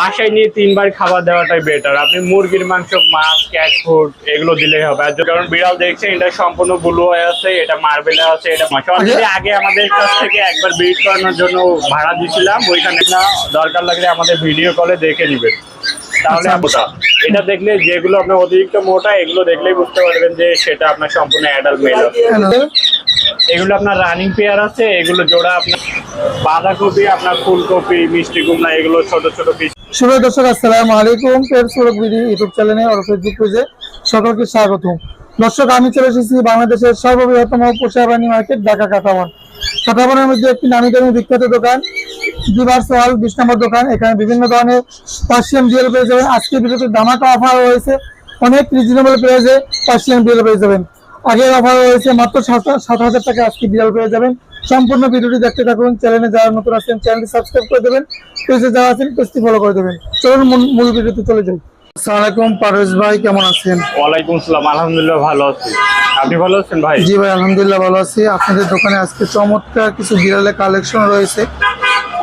বাসায় নিয়ে তিনবার খাবার দেওয়াটাই বেটার আপনি মুরগির মাংস মাছ ক্যাট ফুড এগুলো দিলেই হবে। আর কারণ বিড়াল দেখছেন এটা সম্পূর্ণ ব্লু হয়ে আছে এটা মার্বেলে আছে এটা অলরেডি আগে আমাদের কাছ থেকে একবার ব্রিড করানোর জন্য ভাড়া দিয়েছিলাম ওইখানে না দরকার লাগলে আমাদের ভিডিও কলে দেখে নিবেন। তাহলে আচ্ছা। এটা দেখলে যেগুলো আপনার অতিরিক্ত মোটা এগুলো দেখলেই বুঝতে পারবেন যে সেটা আপনার সম্পূর্ণ অ্যাডাল্ট মেল এগুলো আপনার রানিং পেয়ার আছে, এগুলো জোড়া আপনার বাঁধাকপি, আপনার ফুলকপি, মিষ্টি কুমড়া, এগুলো ছোট ছোট পিস শুভ দর্শক, আসসালামু আলাইকুম। পেট সুরক বিডি ইউটিউব চ্যানেলে আর ফেসবুক পেজে সকলকে স্বাগত দর্শক, আমি চলে এসেছি বাংলাদেশের সর্ববৃহত্তম পোষাবাণী মার্কেট, ঢাকা কাটাবন কাটাবনের মধ্যে একটি নামি দামি বিখ্যাত দোকান দিবার সোয়াল বিশ নম্বর দোকান। এখানে বিভিন্ন ধরনের পার্সিয়ান বিয়েল পেয়ে যাবেন। আজকে ভিডিওতে ধামাকা অফার রয়েছে। অনেক রিজনেবল প্রাইসে পার্সিয়ান বিয়েল পেয়ে যাবেন। আগের অফার রয়েছে মাত্র সাত সাত হাজার টাকা আজকে বিড়াল পেয়ে যাবেন। সম্পূর্ণ ভিডিওটি দেখতে থাকুন চ্যানেলে যারা নতুন আছেন চ্যানেলটি সাবস্ক্রাইব করে দেবেন। পেজে যারা আছেন পেজটি ফলো করে দেবেন। চলুন মূল- ভিডিওতে চলে যাই। আসসালামু পারভেজ ভাই কেমন আছেন? ওয়ালাইকুম আসসালাম আলহামদুলিল্লাহ ভালো আছি। আপনি ভালো আছেন ভাই? জি ভাই আলহামদুলিল্লাহ ভালো আছি। আপনাদের দোকানে আজকে চমৎকার কিছু বিড়ালের কালেকশন রয়েছে।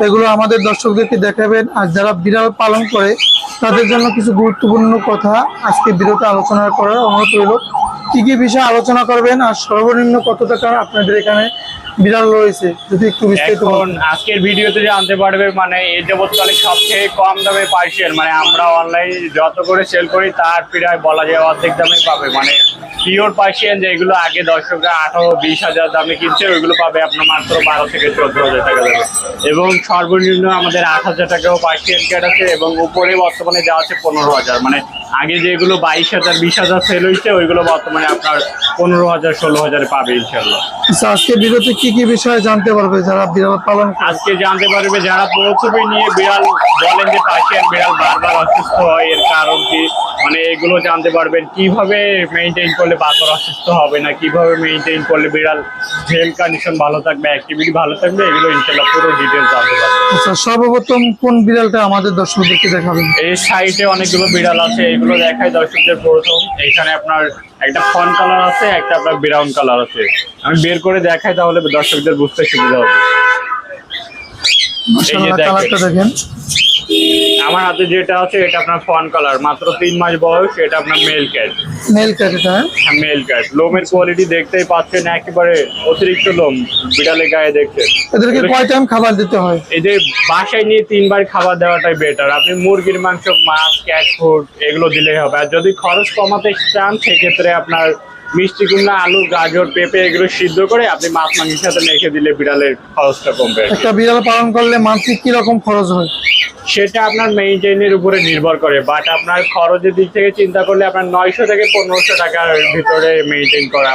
এগুলো আমাদের দর্শকদেরকে দেখাবেন। আর যারা বিড়াল পালন করে তাদের জন্য কিছু গুরুত্বপূর্ণ কথা আজকে বিরতে আলোচনা করার অনুরোধ রইল। কি কি বিষয়ে আলোচনা করবেন আর সর্বনিম্ন কত টাকা আপনাদের এখানে বিড়াল রয়েছে? যদি একটু বিস্তারিত এখন বলেন আজকের ভিডিওতে জানতে পারবে মানে এই যাবৎকালে সবথেকে কম দামে পার্সিয়ান মানে আমরা অনলাইন যত করে সেল করি তার প্রায় বলা যায় অর্ধেক দামে পাবে। মানে পিওর পার্সিয়ান যেগুলো আগে দর্শকরা আঠারো বিশ হাজার দামে কিনছে ওইগুলো পাবে আপনার মাত্র বারো থেকে চোদ্দ হাজার টাকা দেবে এবং সর্বনিম্ন আমাদের আট হাজার টাকাও পার্সিয়ান ক্যাট আছে এবং উপরে বর্তমানে যা আছে পনেরো হাজার। মানে আগে যেগুলো বাইশ হাজার বিশ হাজার সেল হয়েছে ওইগুলো বর্তমানে আপনার পনেরো হাজার ষোলো হাজার পাবে ইনশাল্লাহ আচ্ছা আজকে বিরতি কি কি বিষয়ে জানতে পারবে যারা বিড়াল পালন আজকে জানতে পারবে যারা পৌঁছবে নিয়ে বিড়াল বলেন যে পাশে বিড়াল বারবার অসুস্থ হয় এর কারণ কি? মানে এগুলো জানতে পারবেন কীভাবে মেনটেন করলে বারবার অসুস্থ হবে না কীভাবে মেনটেন করলে বিড়াল হেলথ কন্ডিশন ভালো থাকবে অ্যাক্টিভিটি ভালো থাকবে এগুলো ইনশাল্লাহ পুরো ডিটেলস জানতে পারবে আচ্ছা সর্বপ্রথম কোন বিড়ালটা আমাদের দর্শকদেরকে দেখাবেন? এই সাইডে অনেকগুলো বিড়াল আছে এগুলো দেখায় দর্শকদের প্রথম। এখানে আপনার একটা ফন কালার আছে একটা আপনার ব্রাউন কালার আছে। আমি বের করে দেখাই তাহলে দর্শকদের বুঝতে সুবিধা হবে। দেখেন। আমার হাতে যেটা আছে এটা আপনার ফন কালার মাত্র তিন মাস বয়স এটা আপনার মেল ক্যাট মেল ক্যাট এটা হ্যাঁ? মেল ক্যাট লোমের কোয়ালিটি দেখতেই পাচ্ছেন একেবারে অতিরিক্ত লোম বিড়ালে গায়ে দেখছেন এদেরকে কয় টাইম খাবার দিতে হয়? এদের বাসায় নিয়ে তিনবার খাবার দেওয়াটাই বেটার আপনি মুরগির মাংস মাছ ক্যাট ফুড এগুলো দিলেই হবে। আর যদি খরচ কমাতে চান সেক্ষেত্রে আপনার মিষ্টি কুমড়া আলু গাজর পেঁপে এগুলো সিদ্ধ করে আপনি মাছ মাংসের সাথে মেখে দিলে বিড়ালের খরচটা কমবে। একটা বিড়াল পালন করলে মান্থলি কীরকম খরচ হয়? সেটা আপনার মেইনটেইনের উপরে নির্ভর করে বাট আপনার খরচের দিক থেকে চিন্তা করলে আপনার নয়শো থেকে পনেরোশো টাকার ভিতরে মেইনটেইন করা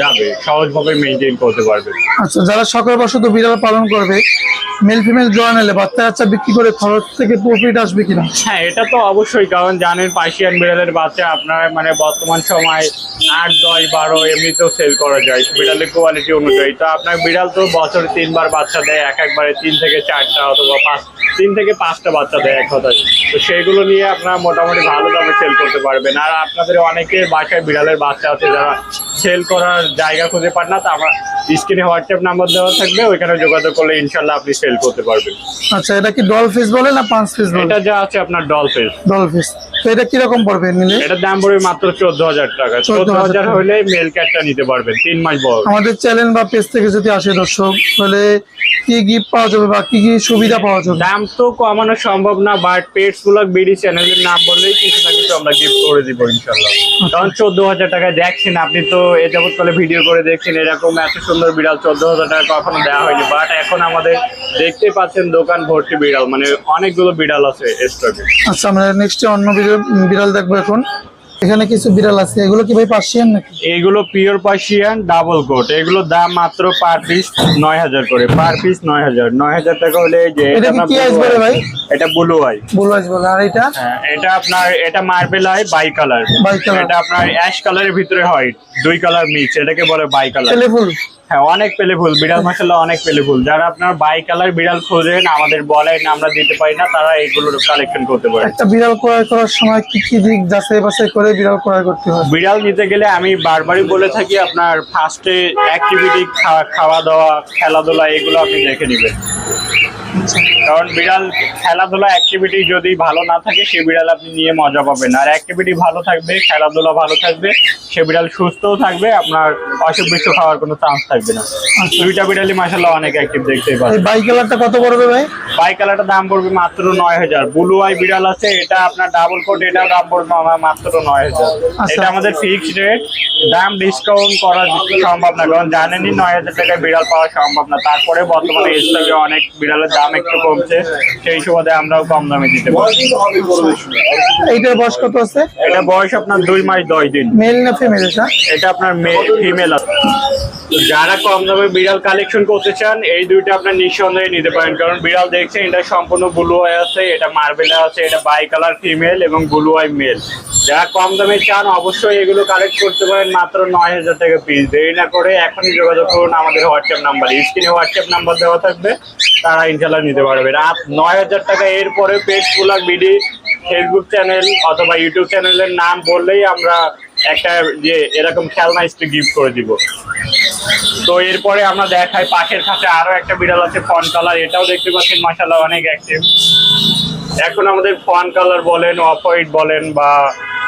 যাবে সহজভাবে মেইনটেইন করতে পারবে। আচ্ছা যারা শখের বশত বিড়াল পালন করবে মেল ফিমেল জোড়া নিলে বাচ্চা কাচ্চা বিক্রি করে খরচ থেকে প্রফিট আসবে কিনা? হ্যাঁ এটা তো অবশ্যই কারণ জানেন পার্সিয়ান বিড়ালের বাচ্চা আপনার মানে বর্তমান সময় আট দশ বারো এমনিতেও সেল করা যায়। বিড়ালের কোয়ালিটি অনুযায়ী। তো আপনার বিড়াল তো বছরে তিনবার বাচ্চা দেয় এক একবারে তিন থেকে চারটা অথবা পাঁচ তিন থেকে পাঁচটা বাচ্চা দেয় এক কথায়। তো সেগুলো নিয়ে আপনারা মোটামুটি ভালো দামে সেল করতে পারবেন। আর আপনাদের অনেকের বাসায় বিড়ালের বাচ্চা আছে যারা সেল করার জায়গা খুঁজে পান না তো আমরা স্ক্রিনে হোয়াটসঅ্যাপ নাম্বার দেওয়া থাকবে ওইখানে যোগাযোগ করলে ইনশাল্লাহ আপনি সেল করতে পারবেন। আচ্ছা এটা কি ডল ফিস বলে না পাঁচ ফিস বলে? এটা যা আছে আপনার ডল ফিস ডল ফিস তো এটা কীরকম পড়বে নিলে এটার দাম পড়বে মাত্র চোদ্দ হাজার টাকা। চোদ্দ হাজার। হলে মেল ক্যাটটা নিতে পারবেন তিন মাস বয়স। আমাদের চ্যানেল বা পেজ থেকে যদি আসে দর্শক তাহলে কি গিফট পাওয়া যাবে বা কি কি সুবিধা পাওয়া যাবে? দাম তো কমানো সম্ভব না বাট পেটস ব্লগ বিডি চ্যানেলের নাম বললেই কিছু না কিছু আমরা গিফট করে দিব ইনশাল্লাহ কারণ চোদ্দ হাজার টাকা দেখছেন আপনি তো এ যাবৎকালে ভিডিও করে দেখছেন এরকম এত সুন্দর বিড়াল চোদ্দ হাজার টাকা কখনো দেওয়া হয়নি বাট এখন আমাদের দেখতে পাচ্ছেন দোকান ভর্তি বিড়াল মানে অনেকগুলো বিড়াল আছে স্টকে আচ্ছা আমরা নেক্সটে অন্য বিড়াল বিড়াল দেখব এখন। এখানে কিছু বিড়াল আছে এগুলো কি ভাই পার্সিয়ান নাকি? এগুলো পিওর পার্সিয়ান ডাবল কোট। এগুলো দাম মাত্র পার পিস নয় হাজার করে। পার পিস নয় হাজার। নয় হাজার টাকা হলে যে এটা কি ভাই? এটা ব্লু আই ব্লু আইস বলে। আর এটা? হ্যাঁ, এটা আপনার এটা মার্বেল আই বাই কালার। এটা আপনার অ্যাশ কালারের ভিতরে হয়। দুই কালার মিক্স এটাকে বলে বাই কালার টেলিফুল হ্যাঁ অনেক পেলেফুল বিড়াল মাসাল্লাহ অনেক পেলেফুল। যারা আপনার বাই কালার বিড়াল খোঁজেন আমাদের বলেন আমরা দিতে পারি না তারা এইগুলোর কালেকশন করতে পারে। একটা বিড়াল ক্রয় করার সময় কি কি দিক যাচাই বাছাই করে বিড়াল ক্রয় করতে হয়? বিড়াল নিতে গেলে আমি বারবারই বলে থাকি আপনার ফার্স্টে অ্যাক্টিভিটি খাওয়া দাওয়া খেলাধুলা এগুলো আপনি দেখে নেবেন। কারণ বিড়াল খেলাধুলা অ্যাক্টিভিটি যদি ভালো না থাকে সে বিড়াল আপনি নিয়ে মজা পাবেন। আর অ্যাক্টিভিটি ভালো থাকবে খেলাধুলা ভালো থাকবে সে বিড়াল সুস্থও থাকবে আপনার অসুখ বিসুখ হওয়ার কোনো চান্স থাকবে না। দুইটা বিড়ালই মাসাল্লাহ অনেক অ্যাক্টিভ দেখতেই পাচ্ছেন। এই বাই কালারটা কত পড়বে ভাই? বাই কালারটার দাম পড়বে মাত্র নয় হাজার। ব্লু আই বিড়াল আছে এটা আপনার ডাবল কোট এটা দাম পড়বে আমার মাত্র নয় হাজার। আচ্ছা। এটা আমাদের ফিক্সড রেট দাম ডিসকাউন্ট করা সম্ভব না কারণ জানেনই নয় হাজার টাকায় বিড়াল পাওয়া সম্ভব না। তারপরে বর্তমানে স্টকে অনেক বিড়ালের দাম একটু কমছে সেই সুবাদে আমরাও কম দামে দিতে পারি। এইটার বয়স কত আছে? এটা বয়স আপনার দুই মাস দশ দিন। মেল না ফিমেল এটা? আপনার ফিমেল আছে। যারা কম দামে বিড়াল কালেকশন করতে চান এই দুইটা আপনার নিঃসন্দেহে নিতে পারেন। কারণ বিড়াল দেখছেন এটা সম্পূর্ণ ব্লু আই আছে এটা মার্বেল আছে এটা বাই কালার ফিমেল এবং ব্লু আই মেল যারা কম দামে চান, অবশ্যই এগুলো কালেক্ট করতে পারেন মাত্র নয় হাজার টাকা পিস দেরি না করে এখনই যোগাযোগ করুন, আমাদের হোয়াটসঅ্যাপ নাম্বার স্ক্রিনে হোয়াটসঅ্যাপ নাম্বার দেওয়া থাকবে, তারা ইনশাল্লাহ নিতে পারবে। আর নয় হাজার টাকা, এরপরে পেজ ফুলাক বিডি ফেসবুক চ্যানেল অথবা ইউটিউব চ্যানেলের নাম বললেই আমরা একটা যে এরকম খেলনা স্টিক গিফট করে দিব। তো এরপরে আমরা দেখাই, পাশের কাছে আরও একটা বিড়াল আছে, ফন কালার, এটাও দেখতে পাচ্ছেন মাসাল্লাহ অনেক অ্যাক্টিভ এখন আমাদের ফন কালার বলেন অফ হোয়াইট বলেন বা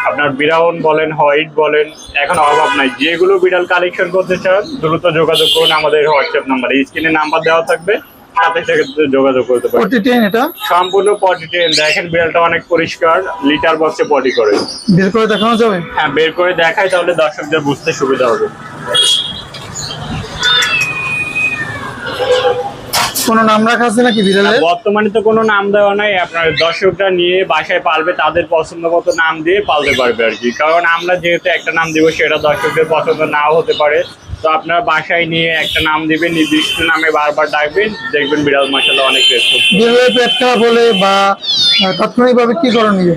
আপনার বিরাউন বলেন হোয়াইট বলেন এখন অভাব নাই। যেগুলো বিড়াল কালেকশন করতে চান দ্রুত যোগাযোগ করুন আমাদের হোয়াটসঅ্যাপ নাম্বার। স্ক্রিনে নাম্বার দেওয়া থাকবে সাথে সাথে যোগাযোগ করতে পারেন। এটা? সম্পূর্ণ পটি ট্রেন দেখেন বিড়ালটা অনেক পরিষ্কার লিটার বক্সে পটি করে। বের করে দেখানো যাবে? হ্যাঁ বের করে দেখাই তাহলে দর্শকদের বুঝতে সুবিধা হবে। কোনো নাম রাখা আছে নাকি বিড়ালের? বর্তমানে তো কোনো নাম দেওয়া নাই। আপনার দর্শকরা নিয়ে বাসায় পালবে তাদের পছন্দ মতো নাম দিয়ে পালতে পারবে আর কি। কারণ আমরা যেহেতু একটা নাম দিব সেটা দর্শকদের পছন্দ নাও হতে পারে। তো আপনারা বাসায় নিয়ে একটা নাম দিবেন নির্দিষ্ট নামে বারবার ডাকবেন দেখবেন বিড়াল মাসাল্লাহ অনেক রেসপন্স বিড়ালের পেট খারাপ হলে বা তাৎক্ষণিকভাবে কি করণীয়?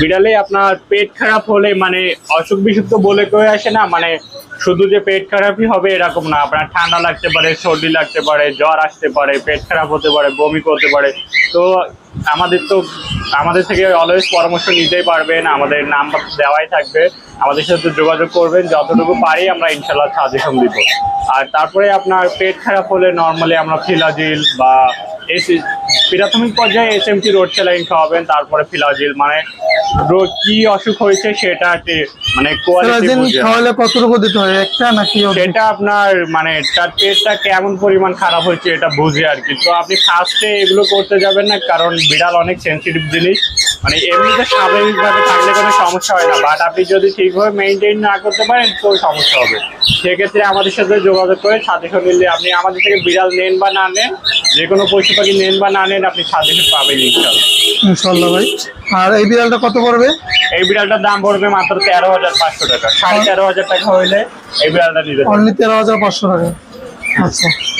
বিড়ালে আপনার পেট খারাপ হলে মানে অসুখ বিসুখ তো বলে কয়ে আসে না মানে শুধু যে পেট খারাপই হবে এরকম না। আপনার ঠান্ডা লাগতে পারে সর্দি লাগতে পারে জ্বর আসতে পারে পেট খারাপ হতে পারে বমি করতে পারে। তো আমাদের তো আমাদের থেকে অলওয়েজ পরামর্শ নিতেই পারবেন। আমাদের নাম্বার দেওয়াই থাকবে। আমাদের সাথে যোগাযোগ করবেন। যতটুকু পারি আমরা ইনশাল্লাহ সাজেশন দিব। আর তারপরে আপনার পেট খারাপ হলে নর্মালি আমরা ফিলাজিল বা এসি প্রাথমিক পর্যায়ে এস এম টি রোড স্যালাইন খাওয়াবেন তারপরে ফিলাজিল। মানে রোগ কি অসুখ হয়েছে সেটা মানে কোয়ালিটি খাওয়ালে কতটুকু দিতে হয়? একটা নাকি? সেটা আপনার মানে তার পেটটা কেমন পরিমাণ খারাপ হয়েছে এটা বুঝে আর কি। তো আপনি ফার্স্টে এগুলো করতে যাবেন না কারণ বিড়াল অনেক সেন্সিটিভ জিনিস। মানে এমনিতে স্বাভাবিকভাবে থাকলে কোনো সমস্যা হয় না বাট আপনি যদি ঠিকভাবে মেনটেন না করতে পারেন তো সমস্যা হবে। সেক্ষেত্রে আমাদের সাথে যোগাযোগ করে সাজেশন নিলে আপনি আমাদের থেকে বিড়াল নেন বা না নেন যে কোনো পশু পাখি নেন বা না নেন আপনি সাজেশন পাবেন ইনশাল্লাহ ইনশাল্লাহ ভাই। আর এই বিড়ালটা কত পড়বে? এই বিড়ালটার দাম পড়বে মাত্র তেরো হাজার পাঁচশো টাকা সাড়ে তেরো হাজার টাকা হইলে এই বিড়ালটা নিতে। অনলি তেরো হাজার পাঁচশো টাকা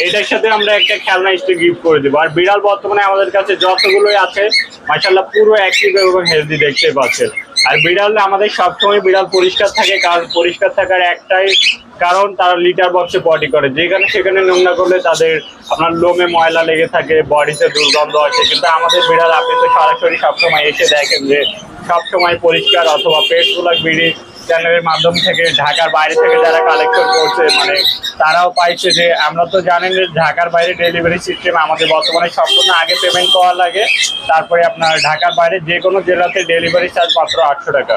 এটার সাথে আমরা একটা খেলনা স্টিক গিফট করে দেবো। আর বিড়াল বর্তমানে আমাদের কাছে যতগুলোই আছে মাসাল্লাহ পুরো অ্যাক্টিভ এবং হেলদি দেখতে পাচ্ছেন। আর বিড়াল আমাদের সবসময় বিড়াল পরিষ্কার থাকে কারণ পরিষ্কার থাকার একটাই কারণ তারা লিটার বক্সে বডি করে। যেখানে সেখানে নোংরা করলে তাদের আপনার লোমে ময়লা লেগে থাকে বডিতে দুর্গন্ধ আসে। কিন্তু আমাদের বিড়াল আপনি তো সরাসরি সবসময় এসে দেখেন যে সবসময় পরিষ্কার অথবা পেট তোলা বিড়ি চ্যানেলের মাধ্যম থেকে ঢাকার বাইরে থেকে যারা কালেকশন করছে মানে তারাও পাইছে যে, আমরা তো জানেন যে ঢাকার বাইরে ডেলিভারি সিস্টেম আমাদের বর্তমানে সম্পূর্ণ আগে পেমেন্ট করা লাগে। তারপরে আপনার ঢাকার বাইরে যে কোনো জেলাতে ডেলিভারি চার্জ মাত্র আটশো টাকা।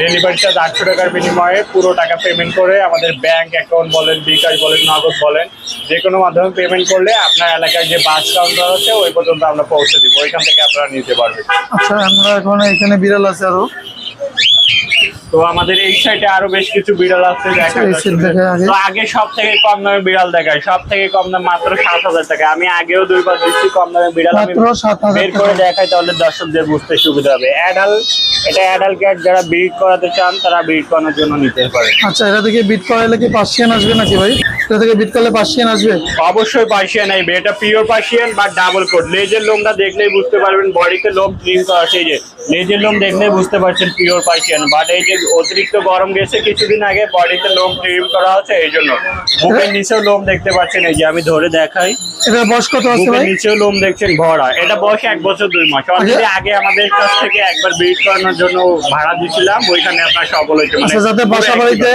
ডেলিভারি চার্জ আটশো টাকার বিনিময়ে পুরো টাকা পেমেন্ট করে আমাদের ব্যাংক অ্যাকাউন্ট বলেন, বিকাশ বলেন, নগদ বলেন, যে কোনো মাধ্যমে পেমেন্ট করলে আপনার এলাকায় যে বাস কাউন্টার আছে, ওই পর্যন্ত আমরা পৌঁছে দিব। ওইখান থেকে আপনারা নিতে পারবেন। আচ্ছা আমরা এখন এখানে বিড়াল আছে আরও। তো আমাদের এই সাইডে আরও বেশ কিছু বিড়াল আছে আগে। তো আগে সব থেকে কম দামে বিড়াল দেখায় সব থেকে কম দাম মাত্র সাত হাজার টাকা। আমি আগেও দুইবার দিচ্ছি কম দামে বিড়াল আমি বের করে দেখাই তাহলে দর্শকদের বুঝতে সুবিধা হবে। অ্যাডাল এটা অ্যাডাল ক্যাট যারা ব্রিড করাতে চান তারা ব্রিড করানোর জন্য নিতে পারে। আচ্ছা এটা থেকে বিট করাইলে কি পার্সিয়ান আসবে নাকি ভাই? এটা থেকে করলে পার্সিয়ান আসবে? অবশ্যই পার্সিয়ান আইবে এটা পিওর পার্সিয়ান বা ডাবল কোট লেজের লোমটা দেখলেই বুঝতে পারবেন বডিতে লোম ক্লিন করা সেই যে লেজের লোম দেখলেই বুঝতে পারছেন পিওর পার্সিয়ান। বাট এই যে অতিরিক্ত গরম গেছে কিছুদিন আগে বডিতে লোম ট্রিম করা হচ্ছে এই জন্য বুকের নিচেও লোম দেখতে পাচ্ছেন এই যে আমি ধরে দেখাই। এটা বয়স কত আছে ভাই? নিচেও লোম দেখছেন ভরা। এটা বয়স এক বছর দুই মাস। অলরেডি আগে আমাদের কাছ থেকে একবার ব্রিড করানোর জন্য ভাড়া দিয়েছিলাম ওইখানে আপনার সফল হয়েছে। মানে আচ্ছা যাতে বাসা বাড়িতে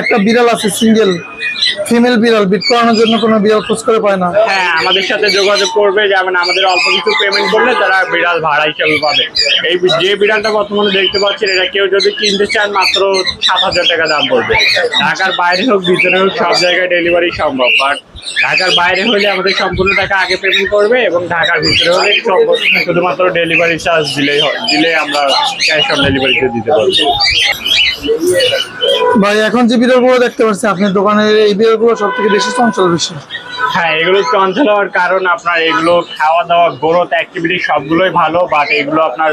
একটা বিড়াল আছে সিঙ্গেল ফিমেল বিড়াল বিট করানোর জন্য কোনো বিড়াল খোঁজ করে পায় না। হ্যাঁ আমাদের সাথে যোগাযোগ করবে যেমন আমাদের অল্প কিছু পেমেন্ট করলে তারা বিড়াল ভাড়া হিসেবে পাবে। এই যে বিড়ালটা বর্তমানে দেখতে পাচ্ছেন এটা কেউ যদি কিনতে চান মাত্র সাত হাজার টাকা দাম পড়বে। ঢাকার বাইরে হোক, ভিতরে হোক, সব জায়গায় ডেলিভারি সম্ভব। বাট ঢাকার বাইরে হলে আমাদের সম্পূর্ণ টাকা আগে পেমেন্ট করবে এবং ঢাকার ভিতরে হলে শুধুমাত্র ডেলিভারি চার্জ দিলেই দিলে আমরা ক্যাশ অন ডেলিভারিতে দিতে পারব। ভাই, এখন যে বিড়ালগুলো দেখতে পাচ্ছি, আপনার দোকানের এই বিড়ালগুলো সব থেকে বেশি চঞ্চল বেশি। হ্যাঁ এগুলো চঞ্চল হওয়ার কারণ আপনার এগুলো খাওয়া দাওয়া গ্রোথ অ্যাক্টিভিটি সবগুলোই ভালো বাট এগুলো আপনার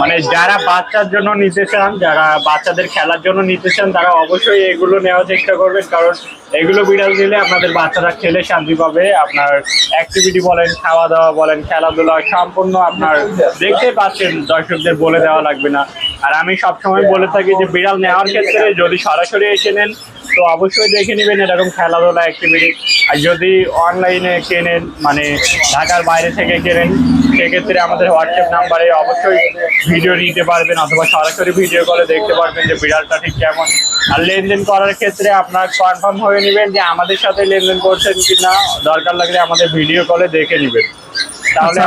মানে যারা বাচ্চার জন্য নিতে চান, যারা বাচ্চাদের খেলার জন্য নিতে চান, তারা অবশ্যই এগুলো নেওয়ার চেষ্টা করবেন, কারণ এগুলো বিড়াল দিলে আপনাদের বাচ্চারা খেলে শান্তি পাবে। আপনার অ্যাক্টিভিটি বলেন খাওয়া দাওয়া বলেন, খেলাধুলা সম্পূর্ণ আপনার দেখতে পাচ্ছেন, দর্শকদের বলে দেওয়া লাগবে না। আর আমি সবসময় বলে থাকি যে, বিড়াল নেওয়ার ক্ষেত্রে যদি সরাসরি এসে নেন তো অবশ্যই দেখে নেবেন এরকম খেলাধুলা অ্যাক্টিভিটি আর যদি অনলাইনে কেনেন মানে ঢাকার বাইরে থেকে কেনেন সেক্ষেত্রে আমাদের হোয়াটসঅ্যাপ নাম্বারে অবশ্যই ভিডিও নিতে পারবেন অথবা সরাসরি ভিডিও কলে দেখতে পারবেন যে বিড়ালটা ঠিক কেমন। আর লেনদেন করার ক্ষেত্রে আপনার কনফার্ম হয়ে নেবেন যে আমাদের সাথে লেনদেন করছেন কি না দরকার লাগলে আমাদের ভিডিও কলে দেখে নেবেন। তাহলে আচ্ছা,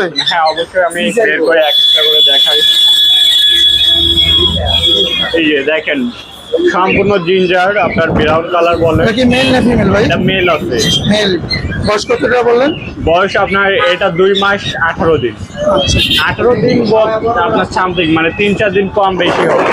নেই। হ্যাঁ অবশ্যই আমি বের করে এক করে দেখাই। এই দেখেন সম্পূর্ণ জিঞ্জার আপনার ব্রাউন কালার বলে কি মেল না ফিমেল ভাই? এটা মেল আছে। মেল বয়স কতটা বললেন? বয়স আপনার এটা দুই মাস আঠারো দিন। আচ্ছা। আঠারো দিন বয়স আপনার সামথিং মানে তিন চার দিন কম বেশি হবে।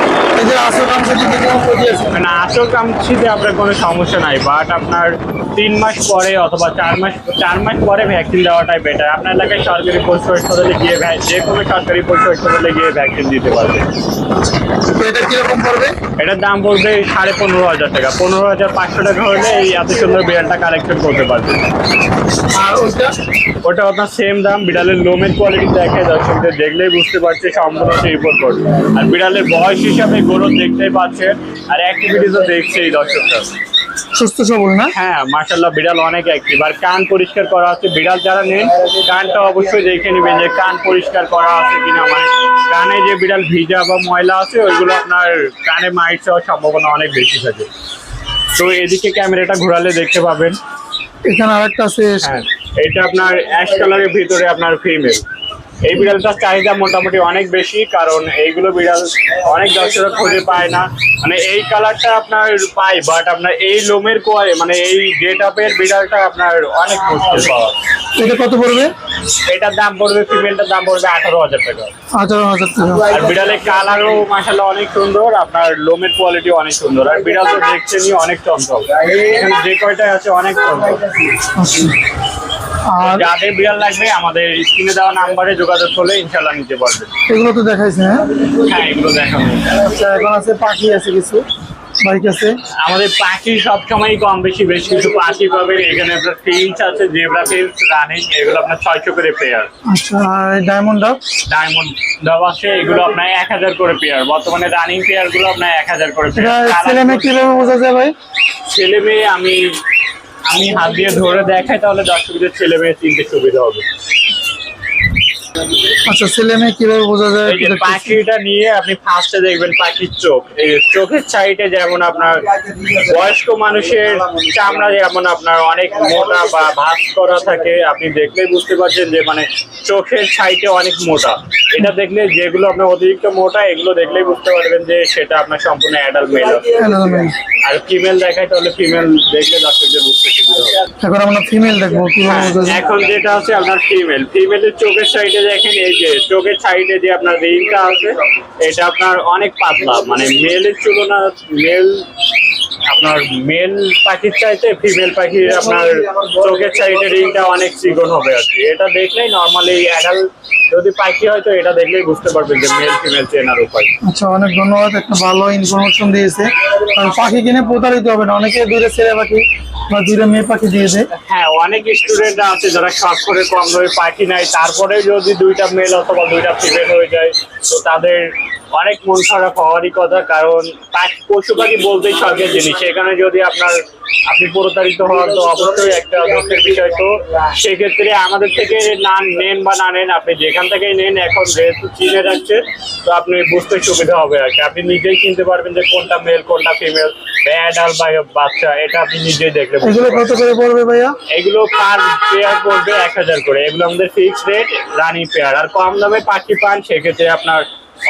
মানে আসল কামছিতে আপনার কোনো সমস্যা নাই বাট আপনার তিন মাস পরে অথবা চার মাস চার মাস পরে ভ্যাকসিন দেওয়াটাই বেটার আপনার এলাকায় সরকারি পশু হাসপাতালে গিয়ে ভ্যা- যে কোনো সরকারি পশু হাসপাতালে গিয়ে ভ্যাকসিন দিতে পারবে। তো এটা কীরকম পড়বে? এটার দাম পড়বে সাড়ে পনেরো হাজার টাকা। পনেরো হাজার পাঁচশো টাকা হলে এই এত সুন্দর বিড়ালটা কালেকশন করতে পারবে। আর ওইটা ওটা আপনার সেম দাম বিড়ালের লোমের কোয়ালিটি দেখে দর্শকদের দেখলেই বুঝতে পারছে সম্পূর্ণ সেই রিপোর্ট করবে আর বিড়ালের বয়স হিসাবে গরু দেখতেই পাচ্ছে আর অ্যাক্টিভিটিসও দেখছে এই দর্শকরা। সুস্থ সবল না? হ্যাঁ মার্শাল্লাহ বিড়াল অনেক অ্যাক্টিভ আর কান পরিষ্কার করা আছে। বিড়াল যারা নেন কানটা অবশ্যই দেখে নেবেন যে কান পরিষ্কার করা আছে কিনা। মানে কানে যে বিড়াল ভিজা বা ময়লা আছে ওইগুলো আপনার কানে মাইট হওয়ার সম্ভাবনা অনেক বেশি থাকে। তো এদিকে ক্যামেরাটা ঘোরালে দেখতে পাবেন। এখানে আরেকটা আছে। হ্যাঁ এটা আপনার অ্যাশ কালারের ভিতরে আপনার ফিমেল। এই বিড়ালটার চাহিদা মোটামুটি অনেক বেশি কারণ এইগুলো বিড়াল অনেক দর্শকরা খুঁজে পায় না। মানে এই কালারটা আপনার পাই বাট আপনার এই লোমের কোয়ারে মানে এই গেট আপের বিড়ালটা আপনার অনেক মুশকিল পাওয়া। এটা কত পড়বে? এটার দাম পড়বে ফিমেলটার দাম পড়বে আঠারো হাজার টাকা। আঠারো হাজার টাকা। আর বিড়ালের কালারও মাসাল্লাহ অনেক সুন্দর আপনার লোমের কোয়ালিটি অনেক সুন্দর। আর বিড়াল তো দেখছেনই অনেক চঞ্চল। এখানে যে কয়টাই আছে অনেক আচ্ছা। আর যাদের বিড়াল লাগবে আমাদের স্ক্রিনে দেওয়া নাম্বারে যোগাযোগ করলে ইনশাল্লাহ নিতে পারবেন এগুলো তো দেখাইছে হ্যাঁ? হ্যাঁ এগুলো দেখানো আচ্ছা এখন আছে পাখি আছে কিছু? বাইক আছে? আমাদের পাখি সবসময় কম বেশি বেশ কিছু পাখি পাবেন। এখানে আপনার ফিল্স আছে জেব্রা ফিল্স রানিং এগুলো আপনার ছয়শো করে পেয়ার আচ্ছা ডায়মন্ড ডাব ডায়মন্ড ডাব আছে এগুলো আপনার এক হাজার করে পেয়ার বর্তমানে রানিং পেয়ারগুলো আপনার এক হাজার করে পেয়ার ছেলে মেয়ে কীভাবে বোঝা যায় ভাই? ছেলে মেয়ে আমি আমি হাত দিয়ে ধরে দেখাই তাহলে দর্শকদের ছেলে মেয়ে চিনতে সুবিধা হবে। আচ্ছা ছেলে মেয়ে কীভাবে বোঝা যায়। পাখিটা নিয়ে আপনি ফার্স্টে দেখবেন পাখির চোখ। এই চোখের সাইডে যেমন আপনার বয়স্ক মানুষের চামড়া যেমন আপনার অনেক মোটা বা ভাঁজ করা থাকে আপনি দেখলেই বুঝতে পারছেন যে মানে চোখের সাইডে অনেক মোটা। এটা দেখলে যেগুলো আপনার অতিরিক্ত মোটা এগুলো দেখলেই বুঝতে পারবেন যে সেটা আপনার সম্পূর্ণ অ্যাডাল্ট মেল। আর ফিমেল দেখায় তাহলে ফিমেল দেখলে দর্শকদের বুঝতে সুবিধা হবে। এখন আমরা ফিমেল দেখব হ্যাঁ, এখন যেটা আছে আপনার ফিমেল ফিমেলের চোখের সাইডে দেখেন এই যে, চোখের সাইডে যে আপনার রিংটা আছে, এটা আপনার অনেক পাতলা মানে মেলের তুলনা মেল আপনার মেল পাখির চাইতে ফিমেল পাখির আপনার চোখের সাইডে রিংটা অনেক চিকন হবে আর কি। এটা দেখলেই নর্মালি অ্যাডাল্ট যদি পাখি হয় তো এটা দেখলেই বুঝতে পারবেন যে মেল ফিমেল চেনার উপায়। আচ্ছা অনেক ধন্যবাদ একটা ভালো ইনফরমেশন দিয়েছে। কারণ পাখি কিনে প্রতারিত হবে না অনেকে দূরে ছেলে পাখি বা দূরে মেয়ে পাখি দিয়েছে। হ্যাঁ অনেক স্টুডেন্ট আছে যারা শখ করে কম দামে পাখি নেয়। তারপরে যদি দুইটা মেল অথবা দুইটা ফিমেল হয়ে যায় তো তাদের অনেক মন খারাপ হওয়ারই কথা। কারণ পাখি পশু পাখি বলতেই শখের জিনিস। সেখানে যদি আপনার আপনি প্রতারিত হওয়ার তো অবশ্যই একটা দুঃখের বিষয় তো। সেক্ষেত্রে আমাদের থেকে না নেন বা না নেন আপনি যেখান থেকেই নেন এখন যেহেতু চিনে যাচ্ছে তো আপনি বুঝতে সুবিধা হবে আর কি। আপনি নিজেই চিনতে পারবেন যে কোনটা মেল কোনটা ফিমেল অ্যাডাল বা বাচ্চা এটা আপনি নিজেই দেখলে এগুলো কত করে পড়বে ভাইয়া? এগুলো পার পেয়ার পড়বে এক হাজার করে। এগুলো আমাদের ফিক্স রেট রানি পেয়ার আর কম দামে পাখি পান সেক্ষেত্রে আপনার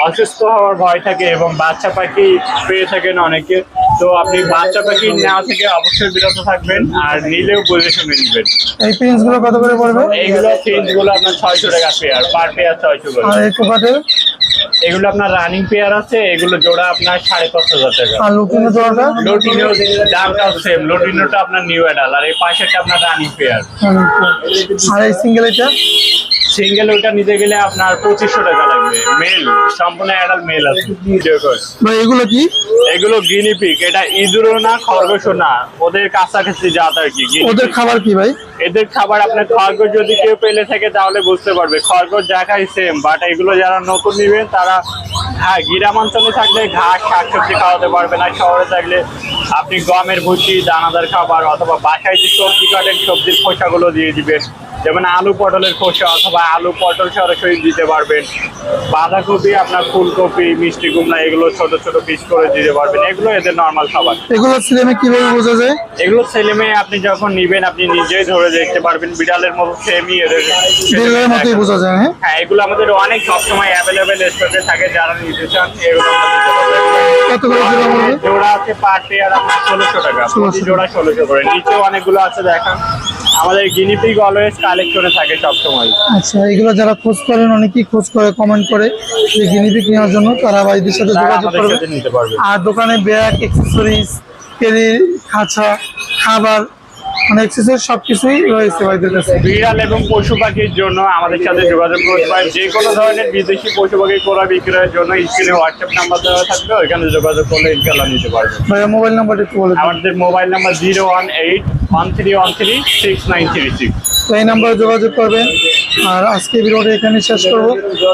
অসুস্থ হওয়ার ভয় থাকে এবং বাচ্চা পাখি পেয়ে থাকেন অনেকে। তো আপনি বাচ্চা পাখি নেওয়া থেকে অবশ্যই বিরত থাকবেন আর নিলেও বুঝে শুনে নেবেন। এই পিন্সগুলো কত করে পড়বে? এইগুলো পিন্সগুলো আপনার ছয়শো টাকা পেয়ার পার পেয়ার ছয়শো করে। আর এই এগুলো আপনার রানিং পেয়ার আছে এগুলো জোড়া আপনার সাড়ে পাঁচ হাজার টাকা। আর লুকিনো জোড়াটা? লোটিনো দামটাও সেম লোটিনোটা আপনার নিউ অ্যাডাল আর এই পাশেরটা আপনার রানিং পেয়ার আর এই সিঙ্গেল এটা? সিঙ্গেল ওটা নিতে গেলে আপনার পঁচিশশো টাকা লাগবে। মেল সম্পূর্ণ অ্যাডাল্ট মেল আছে। এগুলো কি? এগুলো গিনিপিক এটা ইঁদুরও না খরগোশও না। ওদের কাছাকাছি জাত আর কি ওদের খাবার কি ভাই? এদের খাবার আপনার খরগোশ যদি কেউ পেলে থাকে তাহলে বুঝতে পারবে। খরগোশ যা খাই সেম বাট এগুলো যারা নতুন নেবেন, তারা হ্যাঁ গ্রামাঞ্চলে থাকলে ঘাস শাকসবজি খাওয়াতে পারবে না। শহরে থাকলে আপনি গমের ভুসি, দানাদার খাবার অথবা বাসায় যে সবজি কাটেন, সবজির খোসাগুলো দিয়ে দিবেন। যেমন আলু পটলের খোসা অথবা আলু পটল সরাসরি দিতে পারবেন। বাঁধাকপি আপনার ফুলকপি মিষ্টি কুমড়া এগুলো ছোট ছোট পিস করে দিতে পারবেন। এগুলো এদের নর্মাল খাবার। এগুলো ছেলে কীভাবে বোঝা যায় এগুলো ছেলে মেয়ে আপনি যখন নিবেন আপনি নিজেই ধরে দেখতে পারবেন। বিড়ালের মতো সেমই এদের বিড়ালের মতোই বোঝা যায় হ্যাঁ? হ্যাঁ এগুলো আমাদের অনেক সবসময় অ্যাভেলেবেল স্টকে থাকে যারা নিতে চান এগুলো। কত করে জোড়া জোড়া আছে পার পেয়ার আপনার ষোলোশো টাকা। জোড়া ষোলোশো করে। নিচেও অনেকগুলো আছে দেখান। আমাদের গিনিপিগ অলওয়েজ করে থাকে সবসময়। আচ্ছা এগুলো যারা খোঁজ করেন অনেকেই খোঁজ করে কমেন্ট করে যে গিনিপিগ নেওয়ার জন্য তারা ভাইদের সাথে যোগাযোগ করবে। আর দোকানে ব্যাগ অ্যাক্সেসরিজ কেরি খাঁচা খাবার মানে অ্যাক্সেসরিজ সব কিছুই রয়েছে ভাইদের কাছে। বিড়াল এবং পশু পাখির জন্য আমাদের সাথে যোগাযোগ করতে পারেন। যে কোনো ধরনের বিদেশি পশু পাখি করা বিক্রয়ের জন্য স্ক্রিনে হোয়াটসঅ্যাপ নাম্বার দেওয়া থাকবে ওইখানে যোগাযোগ করলে ইনশাল্লাহ নিতে পারবেন। ভাইয়া মোবাইল নাম্বারটা একটু বলে দিন। আমাদের mobile number zero one eight one three one three six nine three six তো এই নাম্বারে যোগাযোগ করবেন। আর আজকে ভিডিওটা এখানে শেষ করব।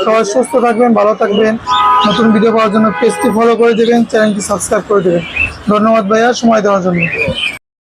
সবাই সুস্থ থাকবেন ভালো থাকবেন। নতুন ভিডিও পাওয়ার জন্য পেজটি ফলো করে দেবেন চ্যানেলটি সাবস্ক্রাইব করে দেবেন। ধন্যবাদ ভাইয়া সময় দেওয়ার জন্য।